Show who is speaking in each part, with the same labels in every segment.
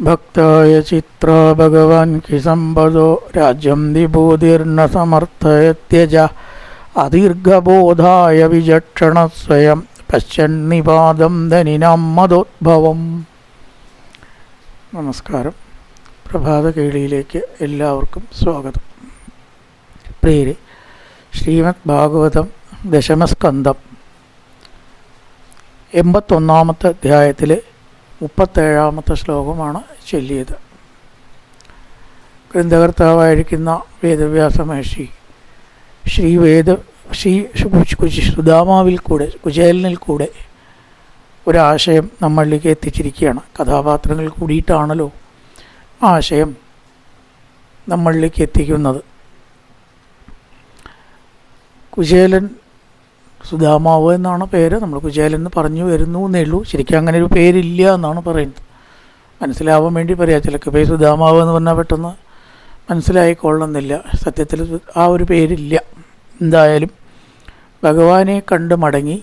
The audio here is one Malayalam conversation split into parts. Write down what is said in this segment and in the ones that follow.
Speaker 1: ഭക്തായ ചിത്ര ഭഗവാൻ കിസമ്പദോ രാജ്യം വിഭൂതിർന സമർത്ഥയത്യജ അദീർഘബോധായ വിചക്ഷണ സ്വയം പശ്യന്നിപാദം ധനിനാം മതോദ്ഭവം. നമസ്കാരം. പ്രഭാത കേളിയിലേക്ക് എല്ലാവർക്കും സ്വാഗതം. പ്രിയരെ ശ്രീമദ് ഭാഗവതം ദശമസ്കന്ധം. എൺപത്തൊന്നാമത്തെ അധ്യായത്തിലെ മുപ്പത്തേഴാമത്തെ ശ്ലോകമാണ് ചൊല്ലിയത്. ഗ്രന്ഥകർത്താവായിരിക്കുന്ന വേദവ്യാസ മഹർഷി ശ്രീ വേദ ശ്രീ സുദാമാവിൽ കൂടെ കുചേലനിൽ കൂടെ ഒരാശയം നമ്മളിലേക്ക് എത്തിച്ചിരിക്കുകയാണ്. കഥാപാത്രങ്ങൾ കൂടിയിട്ടാണല്ലോ ആശയം നമ്മളിലേക്ക് എത്തിക്കുന്നത്. കുചേലൻ സുധാമാവ് എന്നാണ് പേര്. നമ്മൾ കുചേലൻ എന്ന് പറഞ്ഞു വരുന്നു എന്നേ ഉള്ളൂ ശരിക്കും അങ്ങനെ ഒരു പേരില്ല എന്നാണ് പറയുന്നത്. മനസ്സിലാവാൻ വേണ്ടി പറയാം. ചിലക്ക് പേര് സുധാമാവ് എന്ന് പറഞ്ഞാൽ പെട്ടെന്ന് മനസ്സിലായിക്കൊള്ളുന്നില്ല സത്യത്തിൽ ആ ഒരു പേരില്ല. എന്തായാലും ഭഗവാനെ കണ്ട് മടങ്ങി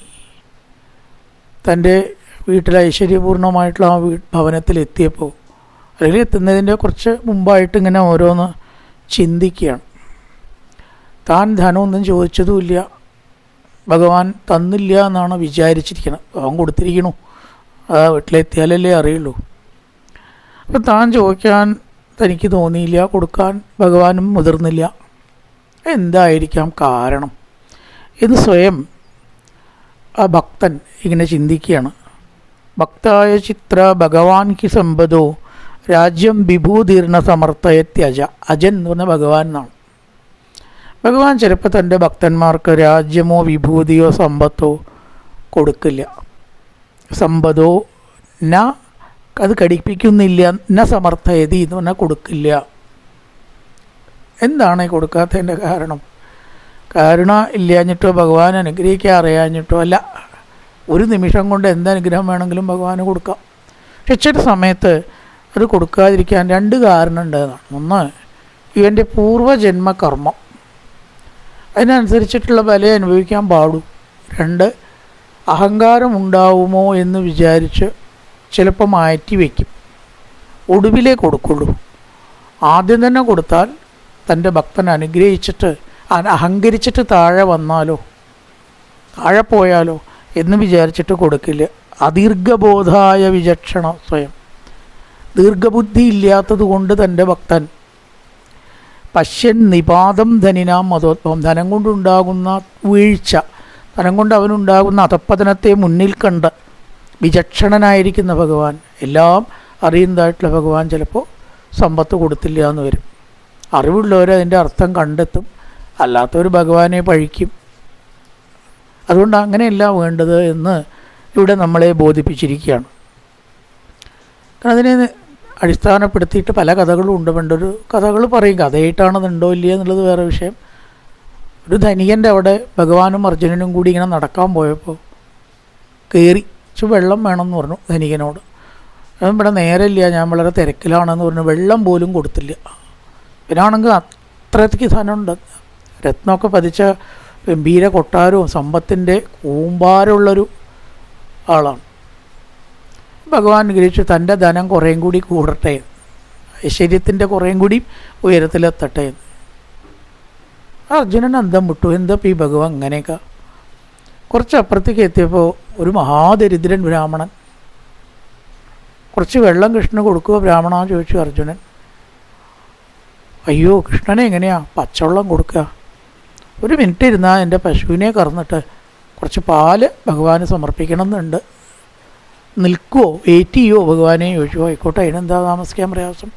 Speaker 1: തന്റെ വീട്ടിൽ ഐശ്വര്യപൂർണമായിട്ടുള്ള ആ വീ ഭവനത്തിലെത്തിയപ്പോൾ അല്ലെങ്കിൽ എത്തുന്നതിന്റെ കുറച്ച് മുമ്പായിട്ട് ഇങ്ങനെ ഓരോന്ന് ചിന്തിക്കുകയാണ്. താൻ ധനമൊന്നും ചോദിച്ചതുമില്ല. ഭഗവാൻ തന്നില്ല എന്നാണ് വിചാരിച്ചിരിക്കുന്നത് അവൻ കൊടുത്തിരിക്കണു. ആ വീട്ടിലെത്തിയാലല്ലേ അറിയുള്ളൂ. അപ്പം താൻ ചോദിക്കാൻ തനിക്ക് തോന്നിയില്ല. കൊടുക്കാൻ ഭഗവാനും മുതിർന്നില്ല. എന്തായിരിക്കാം കാരണം? എന്ന് സ്വയം ആ ഭക്തൻ ഇങ്ങനെ ചിന്തിക്കുകയാണ്. ഭക്തായ ചിത്ര ഭഗവാൻ കി സമ്പതോ രാജ്യം വിഭൂതീർണ സമർത്ഥയത്യജ അജൻ എന്ന് പറഞ്ഞ ഭഗവാൻ എന്നാണ്. ഭഗവാൻ ചിലപ്പോൾ തന്റെ ഭക്തന്മാർക്ക് രാജ്യമോ വിഭൂതിയോ സമ്പത്തോ കൊടുക്കില്ല. സമ്പതോ ന അത് കടിപ്പിക്കുന്നില്ല ന സമർത്ഥയതി എന്ന് പറഞ്ഞാൽ കൊടുക്കില്ല. എന്താണ് കൊടുക്കാത്തതിന്റെ കാരണം? കരുണ ഇല്ലാഞ്ഞിട്ടോ ഭഗവാൻ അനുഗ്രഹിക്കാൻ അറിയാഞ്ഞിട്ടോ അല്ല ഒരു നിമിഷം കൊണ്ട് എന്ത് അനുഗ്രഹം വേണമെങ്കിലും ഭഗവാന് കൊടുക്കാം. പക്ഷെ ചില സമയത്ത് അത് കൊടുക്കാതിരിക്കാൻ രണ്ട് കാരണം ഉണ്ടെന്നാണ് ഒന്ന് ഇവന്റെ പൂർവജന്മ കർമ്മം അതിനനുസരിച്ചിട്ടുള്ള ബല അനുഭവിക്കാൻ പാടും. രണ്ട് അഹങ്കാരം ഉണ്ടാവുമോ എന്ന് വിചാരിച്ച് ചിലപ്പോൾ മാറ്റി വയ്ക്കും. ഒടുവിലേ കൊടുക്കുള്ളൂ. ആദ്യം തന്നെ കൊടുത്താൽ തന്റെ ഭക്തൻ അനുഗ്രഹിച്ചിട്ട് അഹങ്കരിച്ചിട്ട് താഴെ വന്നാലോ താഴെ പോയാലോ എന്ന് വിചാരിച്ചിട്ട് കൊടുക്കില്ല. അദീർഘബോധായ വിചക്ഷണ സ്വയം. ദീർഘബുദ്ധി ഇല്ലാത്തത് കൊണ്ട് തന്റെ ഭക്തൻ പശ്യൻ നിപാതം ധനിനാം മതോത്ഭവം. ധനം കൊണ്ടുണ്ടാകുന്ന വീഴ്ച ധനം കൊണ്ട് അവനുണ്ടാകുന്ന അധപ്പതനത്തെ മുന്നിൽ കണ്ട് വിചക്ഷണനായിരിക്കുന്ന ഭഗവാൻ. എല്ലാം അറിയുന്നതായിട്ടുള്ള ഭഗവാൻ ചിലപ്പോൾ സമ്പത്ത് കൊടുത്തില്ല എന്ന് വരും. അറിവുള്ളവർ അതിന്റെ അർത്ഥം കണ്ടെത്തും. അല്ലാത്തവർ ഭഗവാനെ പഴിക്കും. അതുകൊണ്ട് അങ്ങനെയല്ല വേണ്ടത് എന്ന് ഇവിടെ നമ്മളെ ബോധിപ്പിച്ചിരിക്കുകയാണ്. കാരണം അതിനെ അടിസ്ഥാനപ്പെടുത്തിയിട്ട് പല കഥകളും ഉണ്ട്. പണ്ടൊരു കഥകൾ പറയും കഥയായിട്ടാണ് ഉണ്ടോ ഇല്ലയോ എന്നുള്ളത് വേറെ വിഷയം. ഒരു ധനികന്റെ അവിടെ ഭഗവാനും അർജുനനും കൂടി ഇങ്ങനെ നടക്കാൻ പോയപ്പോൾ കയറി വെള്ളം വേണമെന്ന് പറഞ്ഞു ധനികനോട്. അവൻ ഇവിടെ നേരമില്ല ഞാൻ വളരെ തിരക്കിലാണെന്ന് പറഞ്ഞു. വെള്ളം പോലും കൊടുത്തില്ല. ഇവനാണെങ്കിൽ അത്രയ്ക്ക് ധനമുണ്ട്. രത്നമൊക്കെ പതിച്ച ഗംഭീര കൊട്ടാരവും സമ്പത്തിന്റെ കൂമ്പാരമുള്ളൊരു ആളാണ്. ഭഗവാൻ ഗ്രഹിച്ചു തന്റെ ധനം കുറേയും കൂടി കൂടട്ടെ. ഐശ്വര്യത്തിന്റെ കുറേയും കൂടി ഉയരത്തിലെത്തട്ടെ. അർജുനൻ അന്തം വിട്ടു. എന്താ ഈ ഭഗവാൻ അങ്ങനെയൊക്കെ കുറച്ച് അപ്പുറത്തേക്ക് എത്തിയപ്പോൾ ഒരു മഹാദരിദ്രൻ ബ്രാഹ്മണൻ. കുറച്ച് വെള്ളം കൃഷ്ണന് കൊടുക്കുക ബ്രാഹ്മണ ചോദിച്ചു അർജുനൻ. അയ്യോ കൃഷ്ണനെ എങ്ങനെയാ? പച്ചവെള്ളം കൊടുക്കുക ഒരു മിനിറ്റ് ഇരുന്നാൽ എന്റെ പശുവിനെ കറന്നിട്ട് കുറച്ച് പാൽ ഭഗവാന് സമർപ്പിക്കണം എന്നുണ്ട് നിൽക്കുമോ വെയിറ്റ് ചെയ്യുമോ ഭഗവാനെ ചോദിച്ചു. ആയിക്കോട്ടെ അതിനെന്താ താമസിക്കാൻ പ്രയാസം?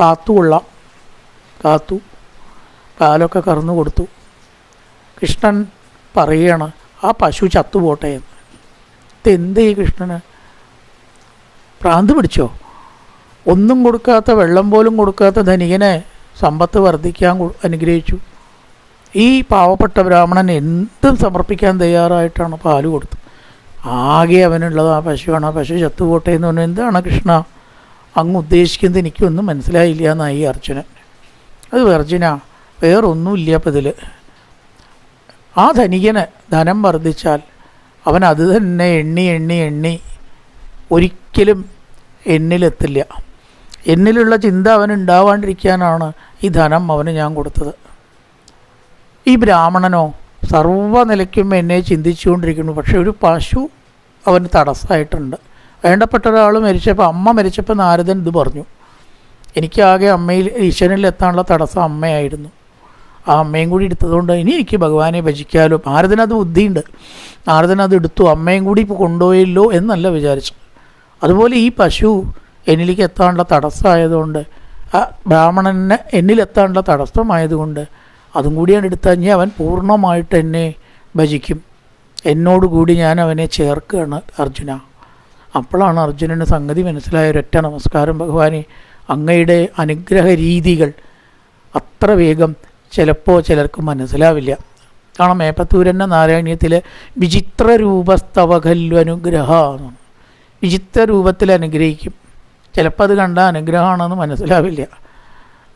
Speaker 1: കാത്തു കൊള്ളാം. കാത്തു. കാലൊക്കെ കറന്നു കൊടുത്തു. കൃഷ്ണൻ പറയാണ് ആ പശു ചത്തുപോട്ടെ എന്ന്. ഇതെന്ത് ഈ കൃഷ്ണന്? ഭ്രാന്ത് പിടിച്ചോ? ഒന്നും കൊടുക്കാത്ത വെള്ളം പോലും കൊടുക്കാത്ത ധനികനെ സമ്പത്ത് വർദ്ധിക്കാൻ അനുഗ്രഹിച്ചു. ഈ പാവപ്പെട്ട ബ്രാഹ്മണൻ എന്തും സമർപ്പിക്കാൻ തയ്യാറായിട്ടാണ് പാൽ കൊടുത്തത്. ആകെ അവനുള്ളത് ആ പശുവാണ്. ആ പശു ചത്തുപോട്ടെ എന്ന് പറഞ്ഞു എന്താണ് കൃഷ്ണ? അങ്ങ് ഉദ്ദേശിക്കുന്നത് എനിക്കൊന്നും മനസ്സിലായില്ല എന്നായി അർജുനൻ. അത് അർജുന വേറൊന്നുമില്ല അപ്പം ഇതിൽ ആ ധനികന് ധനം വർദ്ധിച്ചാൽ അവൻ അത് തന്നെ എണ്ണി എണ്ണി എണ്ണി ഒരിക്കലും എന്നിലെത്തില്ല. എന്നിലുള്ള ചിന്ത അവൻ ഉണ്ടാവാണ്ടിരിക്കാനാണ് ഈ ധനം അവന് ഞാൻ കൊടുത്തത്. ഈ ബ്രാഹ്മണനോ സർവ നിലയ്ക്കും എന്നെ ചിന്തിച്ചുകൊണ്ടിരിക്കുന്നു. പക്ഷേ ഒരു പശു അവന് തടസ്സമായിട്ടുണ്ട്. വേണ്ടപ്പെട്ട ഒരാൾ മരിച്ചപ്പോൾ അമ്മ മരിച്ചപ്പോൾ നാരദൻ ഇത് പറഞ്ഞു. എനിക്കാകെ അമ്മയിൽ ഈശ്വരനിൽ എത്താനുള്ള തടസ്സം അമ്മയായിരുന്നു. ആ അമ്മയും കൂടി എടുത്തതുകൊണ്ട് ഇനി എനിക്ക് ഭഗവാനെ ഭജിക്കാലോ. നാരദനത് ബുദ്ധിയുണ്ട്. നാരദനത് എടുത്തു. അമ്മയും കൂടി ഇപ്പോൾ കൊണ്ടുപോയല്ലോ എന്നല്ല വിചാരിച്ചു അതുപോലെ ഈ പശു എന്നിലേക്ക് എത്താനുള്ള തടസ്സമായതുകൊണ്ട് ആ ബ്രാഹ്മണന് എന്നിലെത്താനുള്ള തടസ്സമായതുകൊണ്ട് അതും കൂടിയാണ് എടുത്തഞ്ഞ് അവൻ പൂർണമായിട്ട് എന്നെ ഭജിക്കും. എന്നോടുകൂടി ഞാൻ അവനെ ചേർക്കുകയാണ് അർജുന. അപ്പോഴാണ് അർജുനന് സംഗതി മനസ്സിലായ ഒരൊറ്റ നമസ്കാരം. ഭഗവാനെ അങ്ങയുടെ അനുഗ്രഹ രീതികൾ അത്ര വേഗം ചിലപ്പോൾ ചിലർക്ക് മനസ്സിലാവില്ല. കാരണം മേപ്പത്തൂരന്ന നാരായണീയത്തിലെ വിചിത്ര രൂപസ്തവ ഖല്ലു അനുഗ്രഹ എന്നാണ് വിചിത്ര രൂപത്തിൽ അനുഗ്രഹിക്കും. ചിലപ്പോൾ അത് കണ്ട അനുഗ്രഹമാണെന്ന് മനസ്സിലാവില്ല.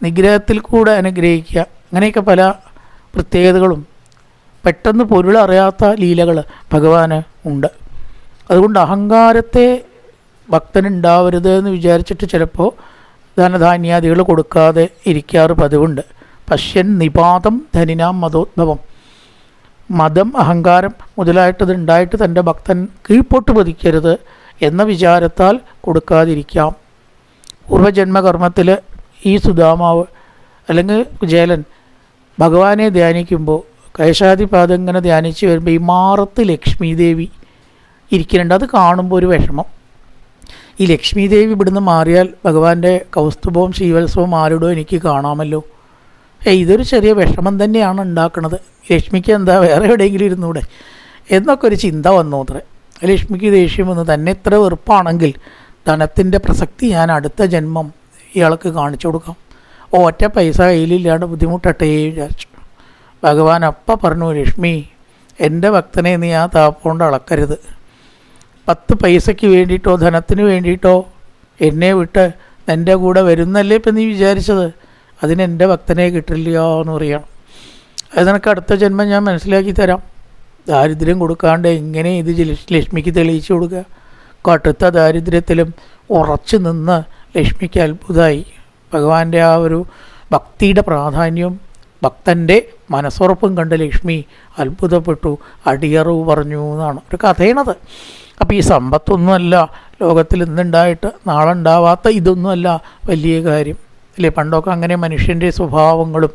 Speaker 1: നിഗ്രഹത്തിൽ കൂടെ അനുഗ്രഹിക്കുക. അങ്ങനെയൊക്കെ പല പ്രത്യേകതകളും. പെട്ടെന്ന് പൊരുളറിയാത്ത ലീലകൾ ഭഗവാന് ഉണ്ട്. അതുകൊണ്ട് അഹങ്കാരത്തെ ഭക്തനുണ്ടാവരുത് എന്ന് വിചാരിച്ചിട്ട് ചിലപ്പോൾ ധനധാന്യാദികൾ കൊടുക്കാതെ ഇരിക്കാറ് പതിവുണ്ട്. പശ്യൻ നിപാതം ധനിനാം മതോദ്ഭവം. മതം അഹങ്കാരം മുതലായിട്ടത് ഉണ്ടായിട്ട് തന്റെ ഭക്തൻ കീഴ്പോട്ട് പതിക്കരുത് എന്ന വിചാരത്താൽ കൊടുക്കാതിരിക്കാം. പൂർവജന്മകർമ്മത്തിൽ ഈ സുധാമാവ് അല്ലെങ്കിൽ കുചേലൻ ഭഗവാനെ ധ്യാനിക്കുമ്പോൾ കൈശാദിപാദം ഇങ്ങനെ ധ്യാനിച്ച് വരുമ്പോൾ ഈ മാറത്ത് ലക്ഷ്മി ദേവി ഇരിക്കുന്നുണ്ട്. അത് കാണുമ്പോൾ ഒരു വിഷമം. ഈ ലക്ഷ്മി ദേവി ഇവിടുന്ന് മാറിയാൽ ഭഗവാന്റെ കൗസ്തുഭവും ശീവത്സവവും ആരുടോ എനിക്ക് കാണാമല്ലോ. ഏ ഇതൊരു ചെറിയ വിഷമം തന്നെയാണ് ഉണ്ടാക്കുന്നത് ലക്ഷ്മിക്ക് എന്താ വേറെ എവിടെയെങ്കിലും ഇരുന്നൂടെ? എന്നൊക്കെ ഒരു ചിന്ത വന്നു അത്രേ. ലക്ഷ്മിക്ക് ദേഷ്യം വന്നു. തന്നെ ഇത്ര വെറുപ്പാണെങ്കിൽ ധനത്തിന്റെ പ്രസക്തി ഞാൻ അടുത്ത ജന്മം ഇയാൾക്ക് കാണിച്ചു കൊടുക്കാം. ഒറ്റ പൈസ കയ്യിലില്ലാണ്ട് ബുദ്ധിമുട്ടട്ടേ വിചാരിച്ചു. ഭഗവാൻ അപ്പം പറഞ്ഞു ലക്ഷ്മി എന്റെ ഭക്തനെ നീ ആ താപ്പുകൊണ്ട് അളക്കരുത്. പത്ത് പൈസയ്ക്ക് വേണ്ടിയിട്ടോ ധനത്തിന് വേണ്ടിയിട്ടോ എന്നെ വിട്ട് എന്റെ കൂടെ വരുന്നല്ലേ ഇപ്പം നീ വിചാരിച്ചത്? അതിന് എന്റെ ഭക്തനെ കിട്ടില്ലയോ എന്ന് പറയണം അത് നിനക്ക് അടുത്ത ജന്മം ഞാൻ മനസ്സിലാക്കി തരാം. ദാരിദ്ര്യം കൊടുക്കാണ്ട് എങ്ങനെ ഇത് ലക്ഷ്മിക്ക് തെളിയിച്ചു കൊടുക്കുക. കടുത്ത ദാരിദ്ര്യത്തിലും ഉറച്ചു നിന്ന് ലക്ഷ്മിക്ക് അത്ഭുതമായി. ഭഗവാന്റെ ആ ഒരു ഭക്തിയുടെ പ്രാധാന്യവും ഭക്തന്റെ മനസ്സുറപ്പും കണ്ട് ലക്ഷ്മി അത്ഭുതപ്പെട്ടു. അടിയറവ് പറഞ്ഞു എന്നാണ് ഒരു കഥയാണത്. അപ്പോൾ ഈ സമ്പത്തൊന്നുമല്ല ലോകത്തിൽ ഇന്നുണ്ടായിട്ട് നാളെ ഉണ്ടാവാത്ത ഇതൊന്നുമല്ല വലിയ കാര്യം. അല്ലേ? പണ്ടൊക്കെ അങ്ങനെ മനുഷ്യന്റെ സ്വഭാവങ്ങളും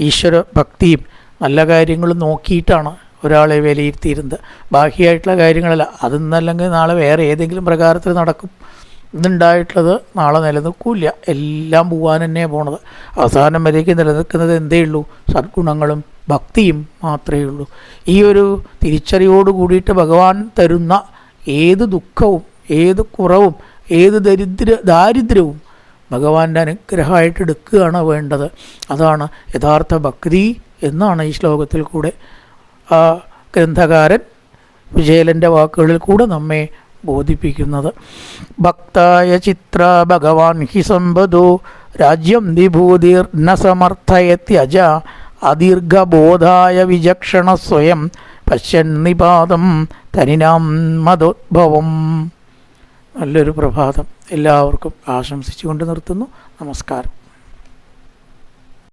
Speaker 1: ഈശ്വര ഭക്തിയും നല്ല കാര്യങ്ങളും നോക്കിയിട്ടാണ് ഒരാളെ വിലയിരുത്തിയിരുന്നത്. ബാക്കിയായിട്ടുള്ള കാര്യങ്ങളല്ല. അതിന്നല്ലെങ്കിൽ നാളെ വേറെ ഏതെങ്കിലും പ്രകാരത്തിൽ നടക്കും. ഇന്നുണ്ടായിട്ടുള്ളത് നാളെ നിലനിൽക്കില്ല. എല്ലാം പോകാൻ തന്നെ പോണത്. അവസാനം വരേക്ക് നിലനിൽക്കുന്നത് എന്തേ ഉള്ളൂ? സദ്ഗുണങ്ങളും ഭക്തിയും മാത്രമേ ഉള്ളൂ. ഈ ഒരു തിരിച്ചറിയോട് കൂടിയിട്ട് ഭഗവാൻ തരുന്ന ഏത് ദുഃഖവും ഏത് കുറവും ഏത് ദരിദ്ര ദാരിദ്ര്യവും ഭഗവാന്റെ അനുഗ്രഹമായിട്ട് എടുക്കുകയാണ് വേണ്ടത്. അതാണ് യഥാർത്ഥ ഭക്തി എന്നാണ് ഈ ശ്ലോകത്തിൽ കൂടെ ആ ഗ്രന്ഥകാരൻ വിജയലന്റെ വാക്കുകളിൽ കൂടെ നമ്മെ ബോധിപ്പിക്കുന്നത്. ഭക്തായ ചിത്ര ഭഗവാൻ ഹി സമ്പതു രാജ്യം വിഭൂതിർ ന സമർത്ഥയത്യജ അദീർഘബോധായ വിചക്ഷണ സ്വയം പശ്യൻ നിപാതം തനിനാം മതോദ്ഭവം നല്ലൊരു പ്രഭാതം. എല്ലാവർക്കും ആശംസിച്ചുകൊണ്ട് നിർത്തുന്നു. നമസ്കാരം.